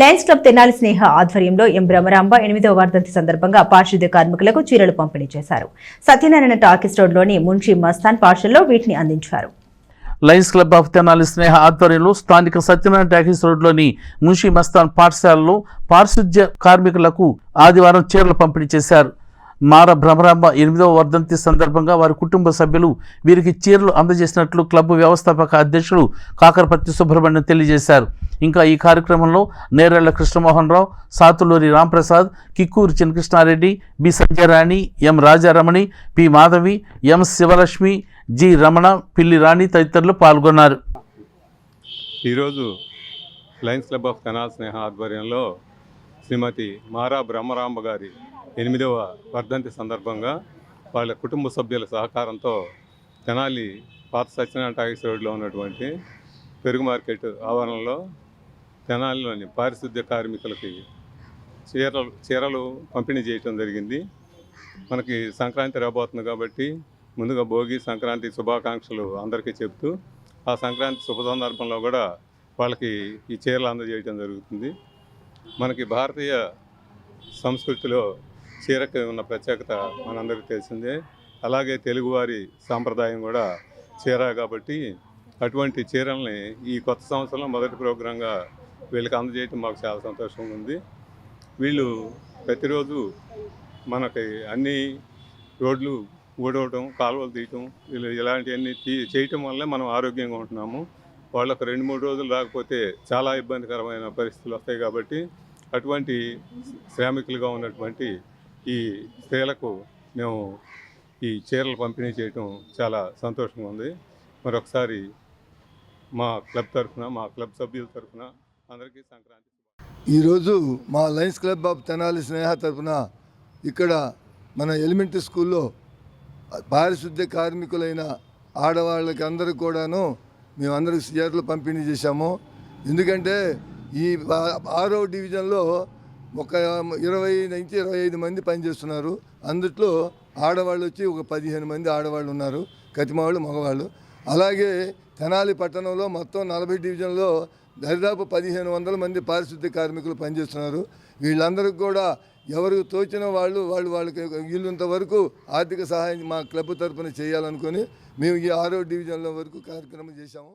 Lions club Tenali Sneha ఆధ్వర్యంలో ఎం భ్రమరాంబ ఎనిమిదవ వర్ధంతి సందర్భంగా పారిశుద్ధ్య కార్మికులకు చీరలు పంపిణీ చేశారు. సత్యనారాయణ టాకీస్ రోడ్లోని మున్షీ మస్తాన్ పార్షల్లో వీటిని అందించారు. Lions Club of Tenali Sneha ఆధ్వర్యంలో స్థానిక సత్యనారాయణ టాకీస్ రోడ్లోని మున్షీ మస్తాన్ పాఠశాలలో పారిశుద్ధ్య కార్మికులకు ఆదివారం చీరలు పంపిణీ చేశారు. మార భ్రమరాంబ ఎనిమిదవ వర్ధంతి సందర్భంగా వారి కుటుంబ సభ్యులు వీరికి చీరలు అందజేసినట్లు క్లబ్ వ్యవస్థాపక అధ్యక్షుడు కాకరపత్తి సుబ్రహ్మణ్యం తెలియజేశారు. ఇంకా ఈ కార్యక్రమంలో Nerella Krishnamohan Rao Satuluri Ramprasad Kikkuru Chinnakrishnareddy B Sanjayarani M Rajaramani P Madhavi M Sivalakshmi G Ramana Pilli Rani తదితరులు పాల్గొన్నారు. ఈరోజు lions club of Tenali Sneha ఆధ్వర్యంలో శ్రీమతి మారా బ్రహ్మరాంబ గారి ఎనిమిదవ వర్ధంతి సందర్భంగా వాళ్ళ కుటుంబ సభ్యుల సహకారంతో తెనాలి పాత సత్యనారాయణ టాకీస్ రోడ్లో ఉన్నటువంటి పెరుగు మార్కెట్ ఆవరణలో తెనాలిలోని పారిశుద్ధ్య కార్మికులకి చీరలు చీరలు పంపిణీ చేయటం జరిగింది. మనకి సంక్రాంతి రాబోతుంది కాబట్టి ముందుగా భోగి సంక్రాంతి శుభాకాంక్షలు అందరికీ చెప్తూ ఆ సంక్రాంతి శుభ సందర్భంలో కూడా వాళ్ళకి ఈ చీరలు అందజేయటం జరుగుతుంది. మనకి భారతీయ సంస్కృతిలో చీరకి ఉన్న ప్రత్యేకత మనందరికీ తెలిసిందే. అలాగే తెలుగువారి సాంప్రదాయం కూడా చీర కాబట్టి అటువంటి చీరల్ని ఈ కొత్త సంవత్సరంలో మొదటి ప్రోగ్రాంగా వీళ్ళకి అందజేయటం మాకు చాలా సంతోషంగా ఉంది. వీళ్ళు ప్రతిరోజు మనకి అన్ని రోడ్లు ఊడవటం కాలువలు తీయటం వీళ్ళు ఇలాంటివన్నీ తీ చేయటం వల్లే మనం ఆరోగ్యంగా ఉంటున్నాము. వాళ్ళకు రెండు మూడు రోజులు రాకపోతే చాలా ఇబ్బందికరమైన పరిస్థితులు వస్తాయి కాబట్టి అటువంటి శ్రామికులుగా ఉన్నటువంటి ఈ స్త్రీలకు మేము ఈ చీరలు పంపిణీ చేయటం చాలా సంతోషంగా ఉంది. మరొకసారి మా క్లబ్ తరఫున మా క్లబ్ సభ్యుల తరఫున అందరికీ సంక్రాంతి ఈరోజు మా Lions Club of Tenali Sneha తరఫున ఇక్కడ మన ఎలిమెంటరీ స్కూల్లో పారిశుద్ధ్య కార్మికులైన ఆడవాళ్ళకి అందరికి కూడాను మేమందరికి చీరలు పంపిణీ చేశాము. ఎందుకంటే ఈ ఆరో డివిజన్లో ఒక ఇరవై నుంచి ఇరవై ఐదు మంది పనిచేస్తున్నారు. అందుట్లో ఆడవాళ్ళు వచ్చి ఒక పదిహేను మంది ఆడవాళ్ళు ఉన్నారు. కతిమావాళ్ళు మగవాళ్ళు. అలాగే తెనాలి పట్టణంలో మొత్తం నలభై డివిజన్లో దరిదాపు పదిహేను వందల మంది పారిశుద్ధ్య కార్మికులు పనిచేస్తున్నారు. వీళ్ళందరికీ కూడా ఎవరు తోచిన వాళ్ళు వాళ్ళు వాళ్ళకి వీళ్ళంత వరకు ఆర్థిక సహాయం మా క్లబ్ తరపున చేయాలనుకొని మేము ఈ ఆరో డివిజన్ల వరకు కార్యక్రమం చేశాము.